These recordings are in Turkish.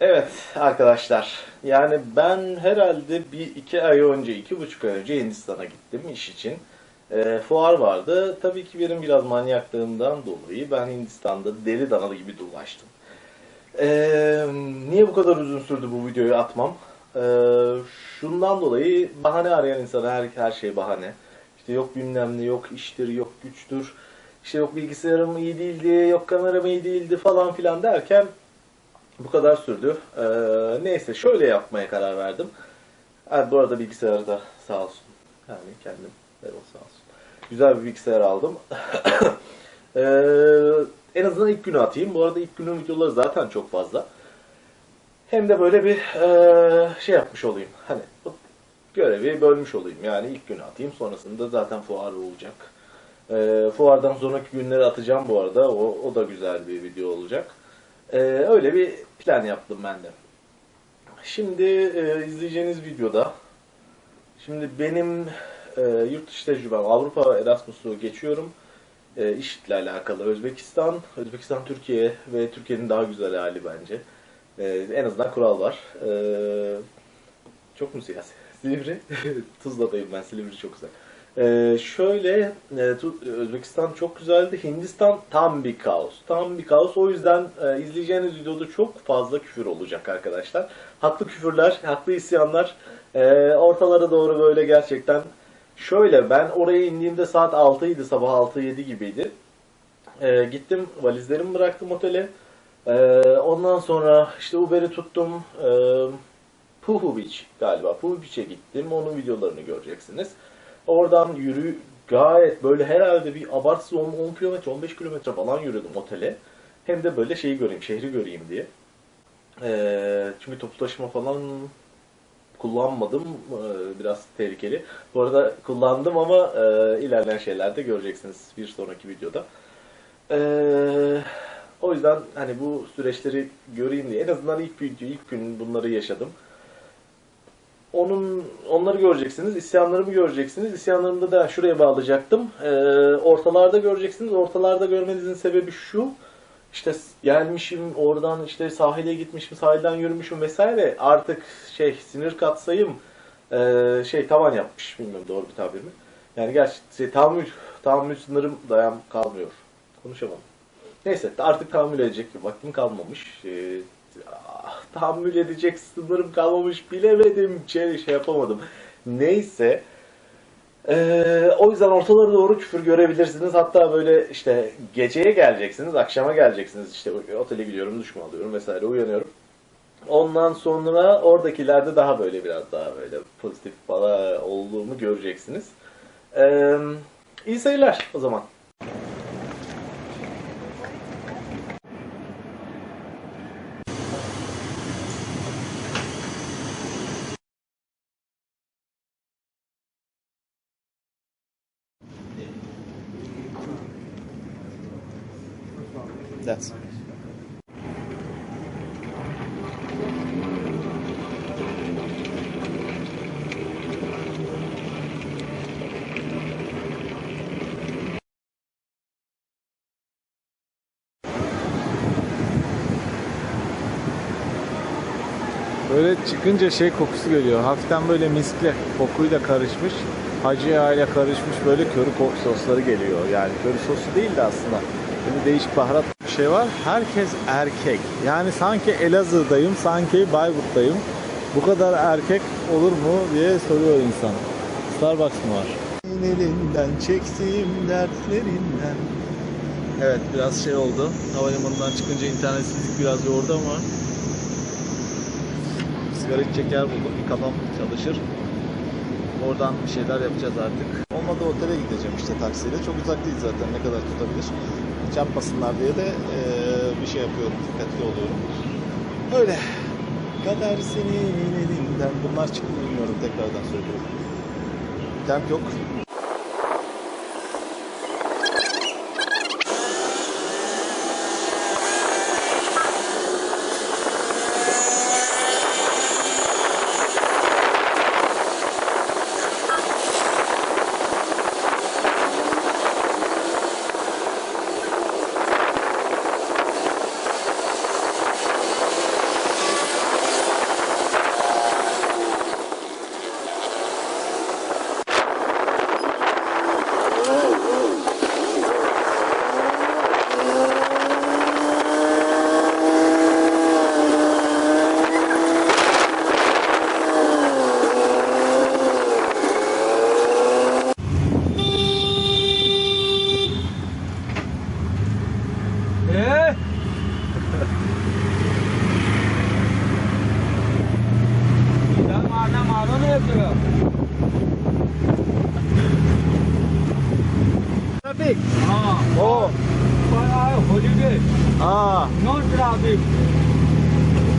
Evet arkadaşlar yani ben herhalde bir iki ay önce iki buçuk ay önce Hindistan'a gittim iş için. Ee, fuar vardı. Tabii ki benim biraz manyaklığımdan dolayı ben Hindistan'da deli danalı gibi dolaştım. Ee, niye bu kadar uzun sürdü bu videoyu atmam? Ee, şundan dolayı bahane arayan insana her, her şey bahane. İşte yok bilmem ne, yok iştir, yok güçtür. İşte yok bilgisayarım iyi değildi, yok kameram iyi değildi falan filan derken bu kadar sürdü. Ee, neyse şöyle yapmaya karar verdim. Ha, bu arada bilgisayarı da sağ olsun. Yani kendim Erol sağ olsun. Güzel bir bilgisayar aldım. Ee, en azından ilk günü atayım. Bu arada ilk günün videoları zaten çok fazla. Hem de böyle bir ee, şey yapmış olayım. Hani bu görevi bölmüş olayım. Yani ilk günü atayım. Sonrasında zaten fuar olacak. Ee, fuardan sonraki günleri atacağım bu arada. O, o da güzel bir video olacak. Ee, öyle bir plan yaptım ben de. Şimdi e, izleyeceğiniz videoda şimdi benim e, yurt dışı tecrübem Avrupa Erasmus'u geçiyorum. E, IŞİD'le alakalı Özbekistan, Özbekistan Türkiye ve Türkiye'nin daha güzel hali bence. E, en azından kural var. E, çok mu siyasi? Silivri. Tuzla'dayım ben. Silivri çok güzel. Ee, şöyle e, Özbekistan çok güzeldi. Hindistan tam bir kaos. Tam bir kaos. O yüzden e, izleyeceğiniz videoda çok fazla küfür olacak arkadaşlar. Haklı küfürler, haklı isyanlar. E, ortalara doğru böyle gerçekten. Şöyle ben oraya indiğimde saat 6'ydı. Sabah 6-7 gibiydi. E, gittim valizlerimi bıraktım otele. E, ondan sonra işte Uber'i tuttum. E, Puhu Beach galiba. Puhu Beach'e gittim. Onun videolarını göreceksiniz. Oradan yürü gayet böyle herhalde bir abartsız 10, 10 kilometre 15 kilometre falan yürüdüm otele. Hem de böyle şeyi göreyim, şehri göreyim diye. Ee, çünkü toplu taşıma falan kullanmadım. Ee, biraz tehlikeli. Bu arada kullandım ama e, ilerleyen şeylerde göreceksiniz bir sonraki videoda. Ee, o yüzden hani bu süreçleri göreyim diye en azından ilk video, ilk gün bunları yaşadım. Onun onları göreceksiniz, isyanlarımı göreceksiniz. İsyanlarımda da şuraya bağlayacaktım. Ee, ortalarda göreceksiniz. Ortalarda görmenizin sebebi şu. İşte gelmişim oradan işte sahile gitmişim, sahilden yürümüşüm vesaire. Artık şey sinir katsayım ee, şey tavan yapmış. Bilmiyorum doğru bir tabir mi? Yani gerçi şey, tahammül, tahammül sınırım dayan kalmıyor. Konuşamadım. Neyse artık tahammül edecek vaktim kalmamış. Ah, tahammül edecek sınırım kalmamış bilemedim. Şey, şey yapamadım. Neyse. Ee, o yüzden ortalara doğru küfür görebilirsiniz. Hatta böyle işte geceye geleceksiniz, akşama geleceksiniz. İşte otele gidiyorum, duş mu alıyorum vesaire uyanıyorum. Ondan sonra oradakilerde daha böyle biraz daha böyle pozitif falan olduğumu göreceksiniz. Ee, iyi seyirler o zaman. That's Böyle çıkınca şey kokusu geliyor. Hafiften böyle miskle kokuyla karışmış. Hacı yağıyla karışmış böyle köri ko- sosları geliyor. Yani köri sosu değil de aslında. Böyle değişik baharat şey var. Herkes erkek. Yani sanki Elazığ'dayım, sanki Bayburt'tayım. Bu kadar erkek olur mu diye soruyor insan. Starbucks mı var? Elinden çektiğim dertlerinden. Evet biraz şey oldu. Havalimanından çıkınca internetsizlik biraz yordu ama sigara içecek yer buldum. Bir kafam çalışır. Oradan bir şeyler yapacağız artık. Olmadı otele gideceğim işte taksiyle. Çok uzak değil zaten ne kadar tutabilir. Çarpmasınlar diye de eee, bir şey yapıyorum. Dikkatli oluyorum. Öyle. Kader senin elinden. Bunlar çıktı bilmiyorum. Tekrardan söylüyorum. Temp yok.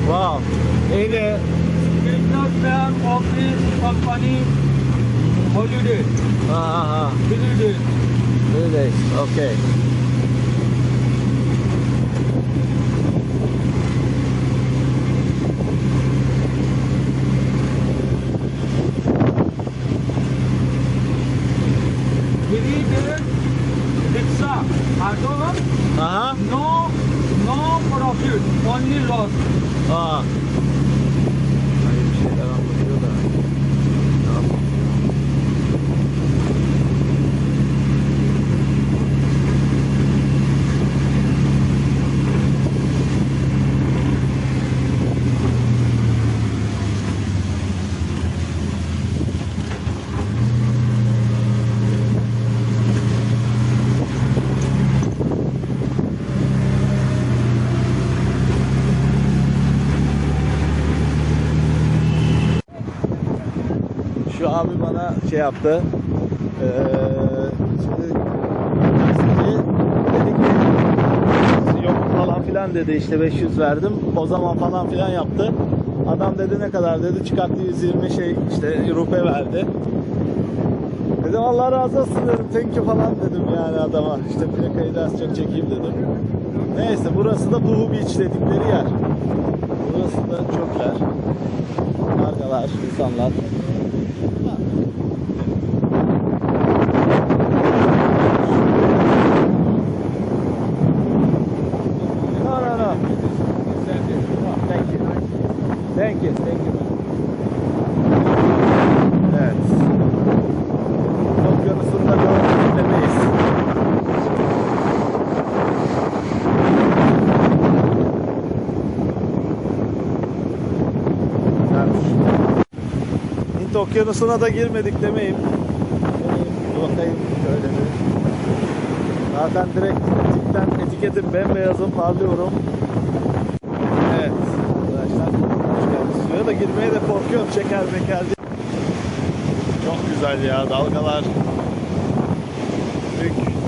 Wow. In a business man, office, company, holiday. Ah, ah, ah. Uh. Holiday. Holiday. Okay. Abi bana şey yaptı. Ee, şimdi dedi ki yok falan filan dedi işte 500 verdim. O zaman falan filan yaptı. Adam dedi ne kadar dedi çıkarttı 120 şey işte rupe verdi. Dedim Allah razı olsun dedim. Thank you falan dedim yani adama. İşte plakayı da az çok çekeyim dedim. Neyse burası da Buhu Beach dedikleri yer. Burası da çöpler. Kargalar, insanlar. No, no, no. Thank you. Thank you, thank you. Evet. Okyanusunda gördüğümüz tepeyiz. Güzelmiş. Hint okyanusuna da girmedik demeyim. Bir bakayım şöyle bir. Zaten direkt etikten, etiketim bembeyazım parlıyorum. Evet arkadaşlar hoş geldiniz. Suya da girmeye de korkuyorum çeker meker diye. Çok güzel ya dalgalar. Büyük.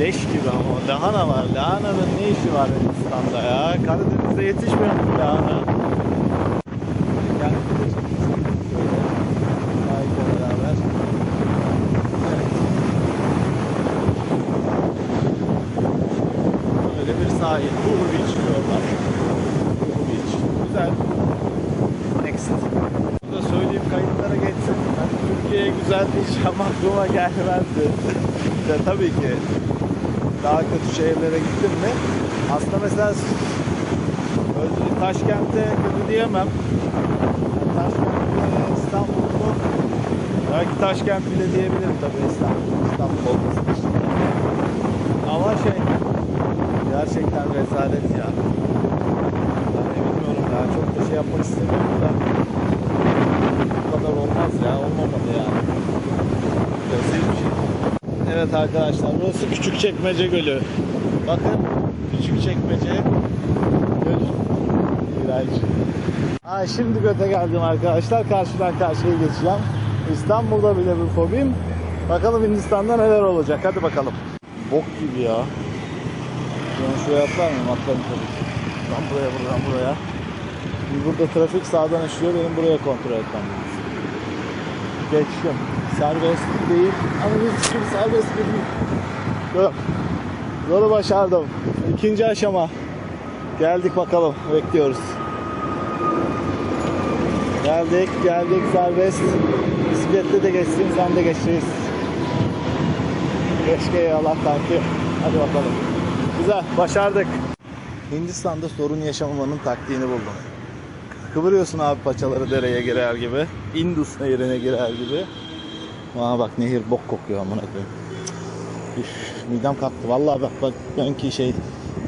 Leş gibi ama lahana var. Lahananın ne işi var Hindistan'da ya? Karadeniz'de yetişmiyor mu lahana? Evet. Böyle bir sahil. Buhu Beach diyorlar. Buhu Beach. Güzel. Next. Bunu da söyleyeyim kayıtlara geçsin. Ben Türkiye'ye güzel diyeceğim aklıma gelmezdi. de tabii ki daha kötü şehirlere gittim mi? Aslında mesela Taşkent'e kötü diyemem. Taşkent'te İstanbul'u belki Taşkent bile diyebilirim tabii İstanbul, İstanbul olması için. Ama şey gerçekten rezalet ya. Yani bilmiyorum ya çok da şey yapmak istemiyorum da bu kadar olmaz ya olmamalı yani. Rezil bir şey. Evet arkadaşlar burası Küçükçekmece Gölü. Bakın Küçükçekmece Göl. İğrenç. Ha, şimdi göte geldim arkadaşlar. Karşıdan karşıya geçeceğim. İstanbul'da bile bir fobim. Bakalım Hindistan'da neler olacak. Hadi bakalım. Bok gibi ya. Ben şuraya atlar mıyım? Atlarım tabii. Buradan buraya, buradan buraya. Burada trafik sağdan işliyor. Benim buraya kontrol etmem lazım. Geçtim. Serbest değil. Ama hiçbir serbest değil. Yok. Zoru başardım. İkinci aşama. Geldik bakalım. Bekliyoruz. Geldik, geldik serbest. Bisiklette de geçsin, sen de geçeceğiz. Keşke ya Allah kanki. Hadi bakalım. Güzel, başardık. Hindistan'da sorun yaşamamanın taktiğini buldum. Kıvırıyorsun abi paçaları dereye girer gibi. Indus nehrine girer gibi. Aa bak nehir bok kokuyor amına koyayım. Midem kalktı. Vallahi bak bak ben ki şey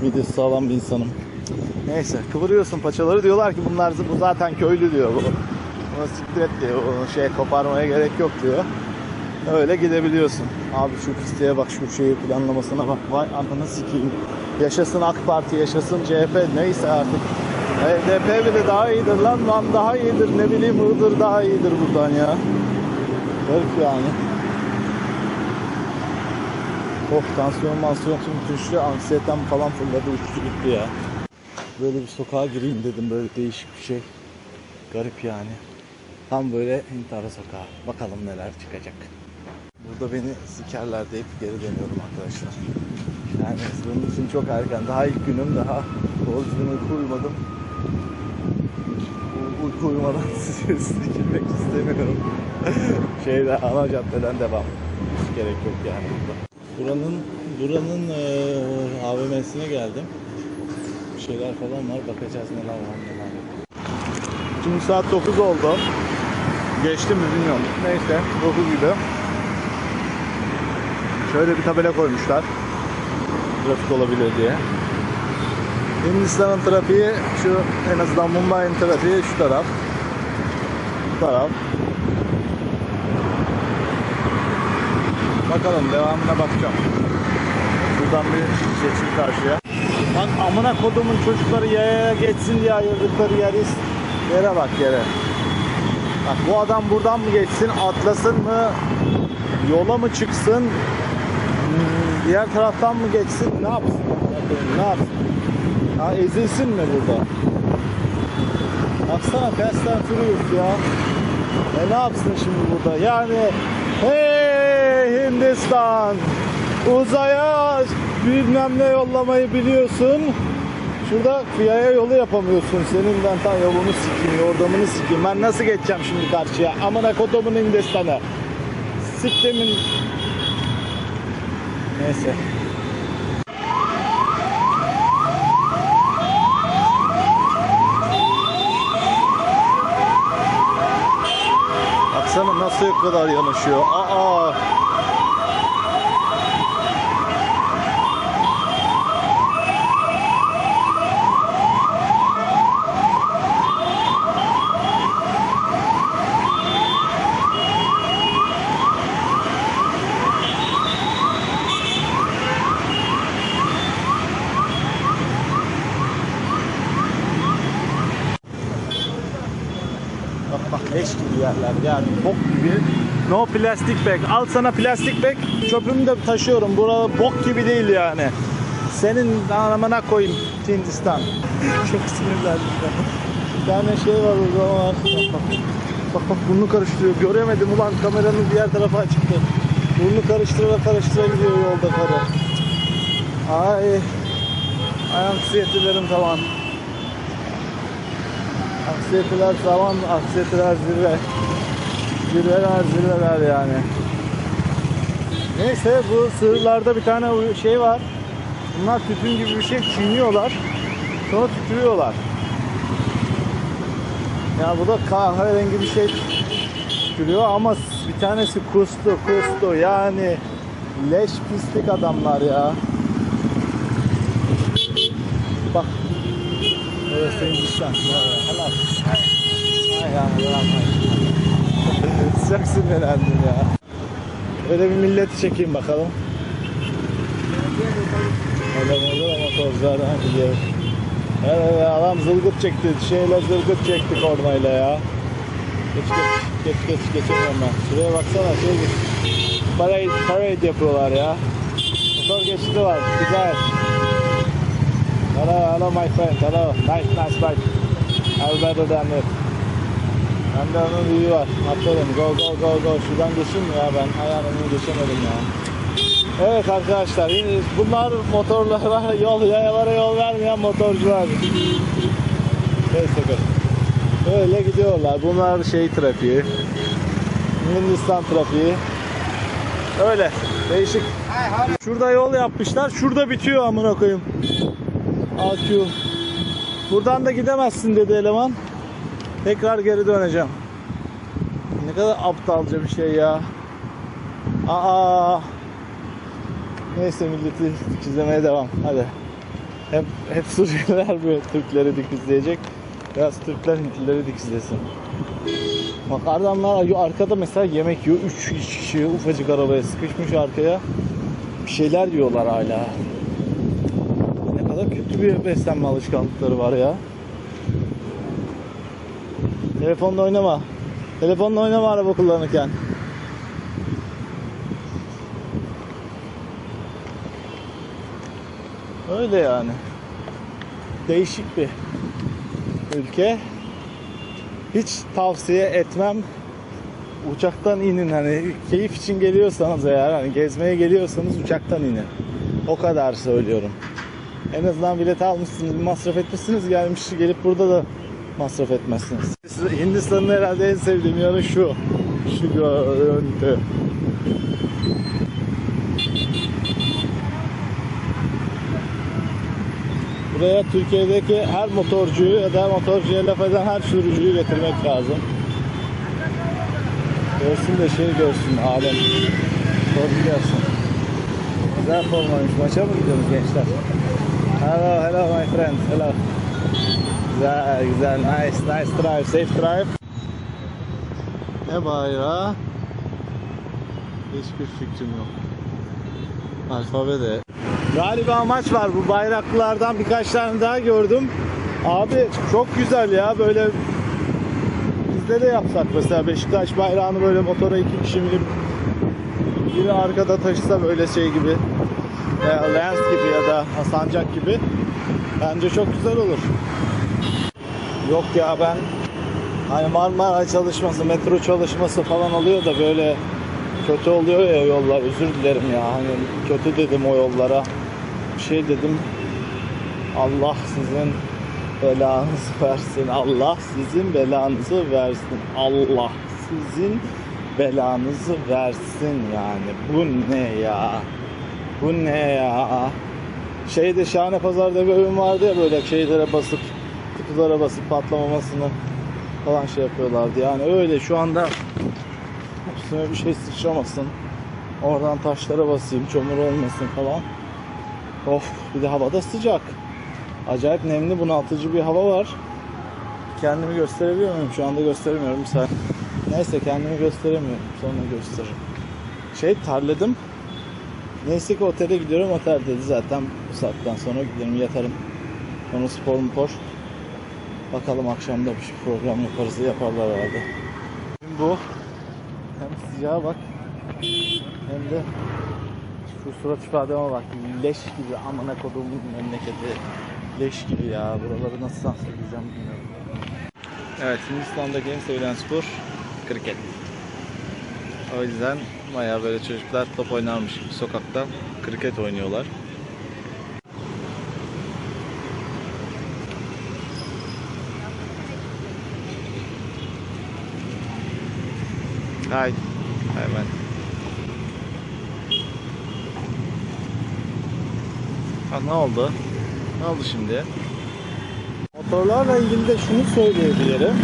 midesi sağlam bir insanım. Neyse kıvırıyorsun paçaları diyorlar ki bunlar bu zaten köylü diyor bu. Bunu siktir et diyor. Onu şey koparmaya gerek yok diyor. Öyle gidebiliyorsun. Abi şu pisliğe bak şu şeyi planlamasına bak. Vay ananı sikeyim. Yaşasın AK Parti, yaşasın CHP neyse artık. HDP bile daha iyidir lan. Lan daha iyidir. Ne bileyim Iğdır daha iyidir buradan ya. Garip yani. Oh tansiyon mansiyon tüm düştü. Anksiyetem falan fırladı uçtu gitti ya. Böyle bir sokağa gireyim dedim. Böyle değişik bir şey. Garip yani. Tam böyle intihara sokağı. Bakalım neler çıkacak. Burada beni sikerler deyip geri dönüyorum arkadaşlar. Yani bunun için çok erken. Daha ilk günüm daha uyku uyumadım. Uyku uyumadan sikilmek istemiyorum. Şeyde ana caddeden devam. Hiç gerek yok yani burada. Buranın buranın eee AVM'sine geldim. Bir şeyler falan var. Bakacağız neler var neler yok. Şimdi saat 9 oldu. Geçti mi bilmiyorum. Neyse 9 gibi. Şöyle bir tabela koymuşlar. Trafik olabilir diye. Hindistan'ın trafiği şu en azından Mumbai'nin trafiği şu taraf. Bu taraf. Bakalım devamına bakacağım. Buradan bir geçeyim karşıya. Bak amına kodumun çocukları yaya geçsin diye ayırdıkları yeriz. Yere bak yere. Bak bu adam buradan mı geçsin, atlasın mı, yola mı çıksın, diğer taraftan mı geçsin, ne yapsın? Ne yapsın? Ha ezilsin mi burada? Baksana Fast Furious ya. E ne yapsın şimdi burada? Yani hey Hindistan uzaya bilmem ne yollamayı biliyorsun. Şurada yaya yolu yapamıyorsun. Senin ben tam yolunu sikeyim, yordamını sikeyim. Ben nasıl geçeceğim şimdi karşıya? Amına kodumun Hindistan'ı. Siktimin... Neyse. Baksana nasıl kadar yanaşıyor. Aa. Leş gibi yerler yani bok gibi. No plastik bag. Al sana plastik bag. Çöpümü de taşıyorum. Burada bok gibi değil yani. Senin anamına koyayım Hindistan. Çok sinirlendim. Bir tane şey var orada bak. Bak bak burnu karıştırıyor. Göremedim ulan kameranın diğer tarafa çıktı. Burnu karıştıra karıştıra gidiyor yolda karı. Ay. Ay anksiyetelerim tamam. Aksiyeteler zaman, aksiyeteler zirve. Zirveler zirveler yani. Neyse bu sığırlarda bir tane şey var. Bunlar tütün gibi bir şey çiğniyorlar. Sonra tükürüyorlar. Ya bu da kahverengi bir şey tükürüyor ama bir tanesi kustu kustu yani leş pislik adamlar ya. Bak. Burası Hindistan. Ya. Böyle bir milleti çekeyim bakalım. Adam olur ama tozlardan gidiyor. Evet adam zılgıt çekti. Şeyle zılgıt çekti kornayla ya. Geç geç geç geç geçemiyorum ben. Şuraya baksana şey parade, parade yapıyorlar ya. Motor geçidi var. Güzel. Hello, hello my friend. Hello. Nice, nice bike. I'll better than it. Bende onun büyüğü var. Aferin. Go go go go. Şuradan geçeyim mi ya ben? Ayağımı geçemedim ya. Evet arkadaşlar. Bunlar motorlara yol, yayalara yol vermeyen motorcular. Neyse gör. Böyle gidiyorlar. Bunlar şey trafiği. Hindistan trafiği. Öyle. Değişik. Şurada yol yapmışlar. Şurada bitiyor amına koyayım. AQ. Buradan da gidemezsin dedi eleman. Tekrar geri döneceğim. Ne kadar aptalca bir şey ya. Aa. Neyse milleti dikizlemeye devam. Hadi. Hep hep Suriyeliler bu Türkleri dikizleyecek. Biraz Türkler Hintlileri dikizlesin. Bak adamlar arkada mesela yemek yiyor. Üç kişi ufacık arabaya sıkışmış arkaya. Bir şeyler diyorlar hala. Bir beslenme alışkanlıkları var ya. Telefonla oynama. Telefonla oynama araba kullanırken. Öyle yani. Değişik bir ülke. Hiç tavsiye etmem. Uçaktan inin hani keyif için geliyorsanız eğer hani gezmeye geliyorsanız uçaktan inin. O kadar söylüyorum. En azından bilet almışsınız, bir masraf etmişsiniz gelmiş gelip burada da masraf etmezsiniz. Hindistan'ın herhalde en sevdiğim yanı şu. Şu görüntü. Buraya Türkiye'deki her motorcuyu ya da motorcuya laf eden her sürücüyü getirmek lazım. Görsün de şey görsün alem. Motorcu gelsin. Güzel formaymış. Maça mı gidiyoruz gençler? Hello, hello my friend. Hello. Güzel, güzel. Nice, nice drive. Safe drive. Ne bayrağı? Hiçbir fikrim yok. Alfabede. Galiba maç var. Bu bayraklılardan birkaç tane daha gördüm. Abi çok güzel ya. Böyle bizde de yapsak mesela Beşiktaş bayrağını böyle motora iki kişi binip biri arkada taşısa böyle şey gibi veya Lens gibi ya da Sancak gibi bence çok güzel olur. Yok ya ben hani Marmara çalışması, metro çalışması falan oluyor da böyle kötü oluyor ya yollar. Özür dilerim ya. Hani kötü dedim o yollara. Bir şey dedim. Allah sizin belanızı versin. Allah sizin belanızı versin. Allah sizin belanızı versin yani. Bu ne ya? Bu ne ya? Şeyde Şahane Pazar'da bir bölüm vardı ya böyle şeylere basıp kutulara basıp patlamamasını falan şey yapıyorlardı. Yani öyle şu anda üstüme bir şey sıçramasın. Oradan taşlara basayım, çamur olmasın falan. Of, bir de havada sıcak. Acayip nemli, bunaltıcı bir hava var. Kendimi gösterebiliyor muyum? Şu anda gösteremiyorum. Saniye. Neyse kendimi gösteremiyorum. Sonra gösteririm. Şey terledim. Neyse ki otele gidiyorum. Otel dedi zaten bu saatten sonra giderim yatarım. Sonra spor spor. Bakalım akşamda bir şey program yaparız yaparlar herhalde. Şimdi bu hem sıcağa bak hem de şu surat ifademe bak leş gibi amına koduğumun memleketi leş gibi ya buraları nasıl sansürleyeceğim bilmiyorum. Evet Hindistan'daki en sevilen spor kriket. O yüzden bayağı böyle çocuklar top oynarmış gibi sokakta kriket oynuyorlar. Hay. Hemen. Ha, ne oldu? Ne oldu şimdi? Motorlarla ilgili de şunu söyleyebilirim.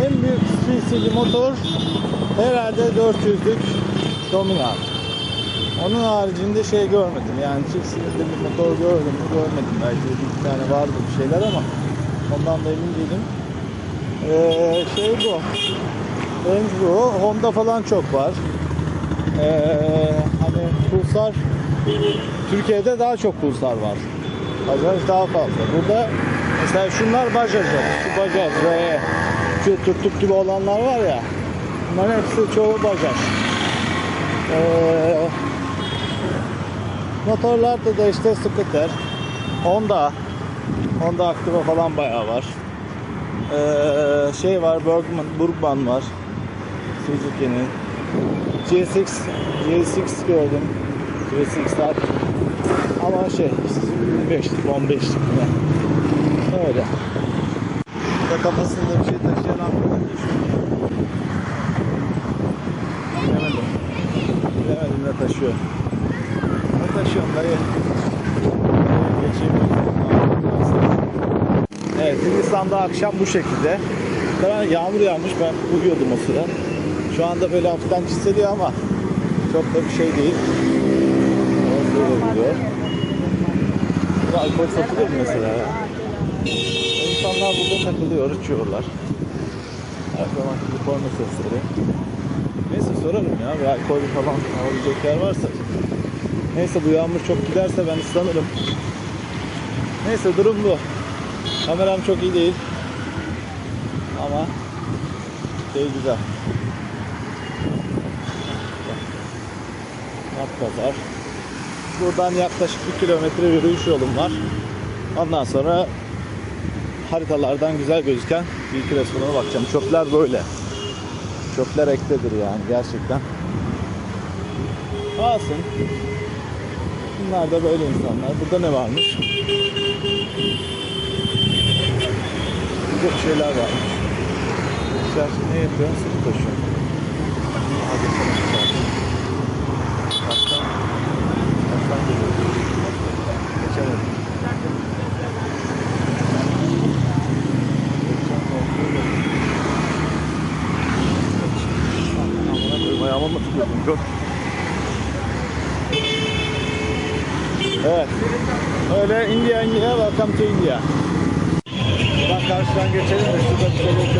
En büyük CC'li motor herhalde 400'lük Dominar. Onun haricinde şey görmedim. Yani çift bir motor gördüm mü görmedim. Belki bir tane vardı bir şeyler ama ondan da emin değilim. Ee, şey bu. Enzo, Honda falan çok var. Ee, hani Pulsar Türkiye'de daha çok Pulsar var. Bajaj daha fazla. Burada mesela şunlar Bajaj. Şu Bajaj ve şu Turtuk gibi olanlar var ya. Bunların hepsi çoğu Bajaj. Ee, motorlarda da işte scooter, Honda, Honda Activa falan bayağı var. Ee, şey var, Bergman, Burgman var. Suzuki'nin. GSX, GSX gördüm. GSX'ler. Ama şey, 25'lik, 15'lik falan. Öyle. Burada kafasında bir şey taşıyan arkadaş. Bilemedim. Bilemedim ne taşıyor. Ne taşıyorum dayı? Evet, Hindistan'da akşam bu şekilde. Karan yağmur yağmış, ben uyuyordum o sıra. Şu anda böyle hafiften çiseliyor ama çok da bir şey değil. Orada gidiyor. Burada alkol satılıyor mu mesela İnsanlar burada takılıyor, içiyorlar. Her zaman gibi korna sesleri. Neyse sorarım ya. Bir alkol falan alabilecek yer varsa. Neyse bu yağmur çok giderse ben ıslanırım. Neyse durum bu. Kameram çok iyi değil. Ama şey güzel. Mat pazar. Buradan yaklaşık bir kilometre yürüyüş yolum var. Ondan sonra haritalardan güzel gözüken bir iki restorana bakacağım. Çöpler böyle. Çöpler ektedir yani gerçekten. Alsın. Bunlar da böyle insanlar. Burada ne varmış? Güzel şeyler varmış. Sen ne yapıyorsun? Sıkı taşıyorsun. Aha geçelim. Baştan, baştan geliyor. Geçemedim. Amına koyayım ayağıma mı tutuyordum? Gör. Evet. Öyle India India welcome to India. Buradan karşıdan geçelim de şurada bir şeyler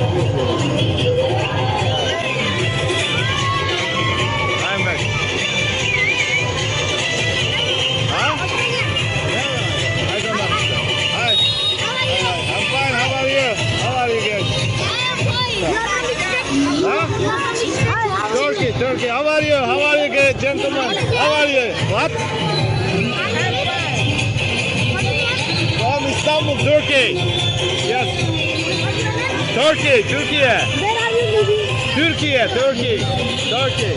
Turkey, Türkiye. Türkiye, Turkey. Turkey.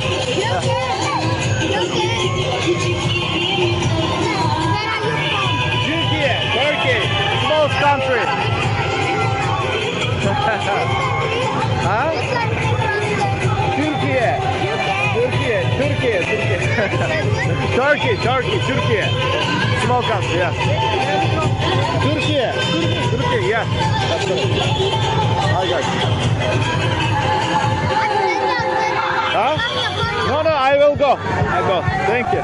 Türkiye, Turkey. Small country. ha? Türkiye. Türkiye, Türkiye, Türkiye. Turkey, Turkey, Türkiye. Small country, yes. Türkiye. Türkiye, yes. That's correct. Guys. Huh? No, no, I will go. I go. Thank you.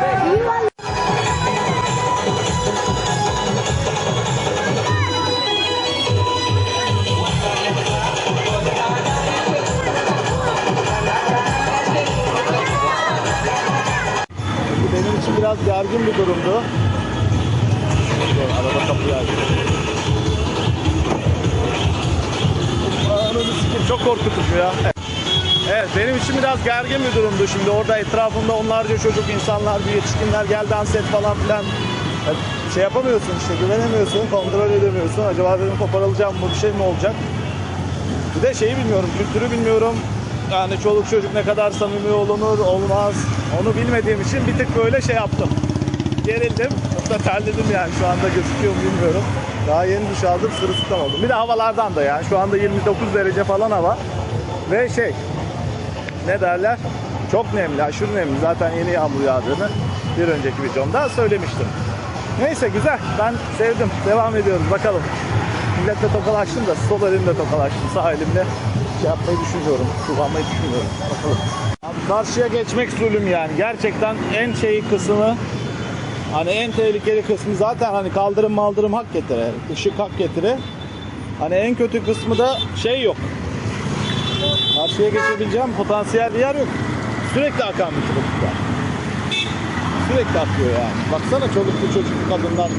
Benim için biraz gergin bir durumdu. Dur, Araba kapıyı açtı. Ananı sikeyim, çok korkutucu ya. Evet benim için biraz gergin bir durumdu şimdi. Orada etrafımda onlarca çocuk insanlar bir yetişkinler gel dans et falan filan. Şey yapamıyorsun işte güvenemiyorsun kontrol edemiyorsun. Acaba benim koparılacağım mı bir şey mi olacak? Bir de şeyi bilmiyorum kültürü bilmiyorum. Yani çoluk çocuk ne kadar samimi olunur olmaz onu bilmediğim için bir tık böyle şey yaptım. Gerildim. Hatta terledim yani şu anda gözüküyor mu bilmiyorum daha yeni duş aldım sırılsıklam oldum bir de havalardan da yani şu anda 29 derece falan hava ve şey ne derler? Çok nemli, aşırı nemli. Zaten yeni yağmur yağdığını bir önceki videomda söylemiştim. Neyse güzel. Ben sevdim. Devam ediyoruz. Bakalım. Milletle tokalaştım da sol elimle tokalaştım. Sağ elimle şey yapmayı düşünüyorum. Kullanmayı düşünüyorum. Bakalım. Abi karşıya geçmek zulüm yani. Gerçekten en şeyi kısmı hani en tehlikeli kısmı zaten hani kaldırım maldırım hak getire. ışık hak getire. Hani en kötü kısmı da şey yok. Karşıya geçebileceğim potansiyel bir yer yok. Sürekli akan bir var. Sürekli akıyor yani. Baksana çoluklu çocuklu kadından.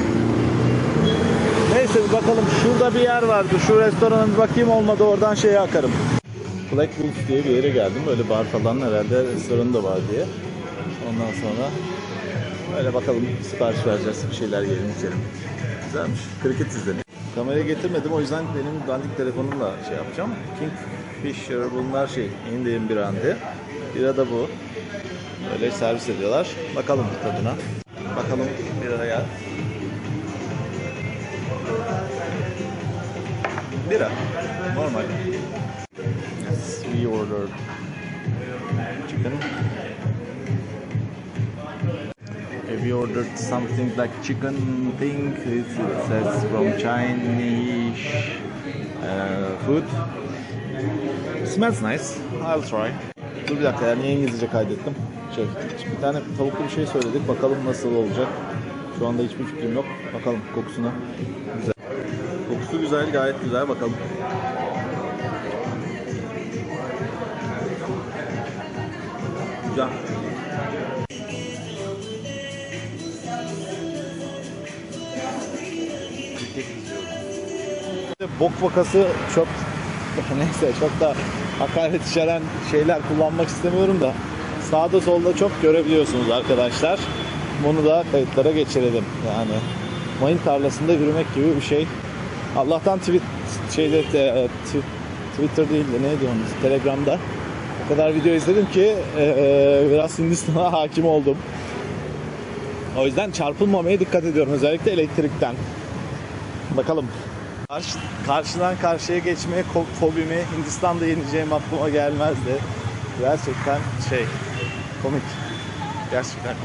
Neyse bir bakalım. Şurada bir yer vardı. Şu restorana bir bakayım olmadı oradan şeye akarım. Black Wolf diye bir yere geldim. Böyle bar falan herhalde restoranı da var diye. Ondan sonra öyle bakalım sipariş vereceğiz. Bir şeyler yiyelim içelim. Güzelmiş. Kriket izledim. Kamerayı getirmedim o yüzden benim dandik telefonumla şey yapacağım. Kingfisher bunlar şey indiğim bir andi. Bira da bu. Böyle servis ediyorlar. Bakalım tadına. Bakalım biraya. Bira. Normal. Yes, we ordered chicken. we ordered something like chicken thing. It, says from Chinese uh, food. Smells nice. I'll try. Dur bir dakika ya niye İngilizce kaydettim? Şey, bir tane tavuklu bir şey söyledik. Bakalım nasıl olacak. Şu anda hiçbir fikrim yok. Bakalım kokusuna. Güzel. Kokusu güzel, gayet güzel. Bakalım. Güzel. Bok vakası çok neyse çok da hakaret içeren şeyler kullanmak istemiyorum da sağda solda çok görebiliyorsunuz arkadaşlar. Bunu da kayıtlara geçirelim. Yani mayın tarlasında yürümek gibi bir şey. Allah'tan tweet şeyde e, Twitter değil de neydi onun Telegram'da o kadar video izledim ki e, e, biraz Hindistan'a hakim oldum. O yüzden çarpılmamaya dikkat ediyorum özellikle elektrikten. Bakalım. Karşı, karşıdan karşıya geçmeye fobimi Hindistan'da yeneceğim aklıma gelmezdi. Gerçekten şey komik. Gerçekten komik.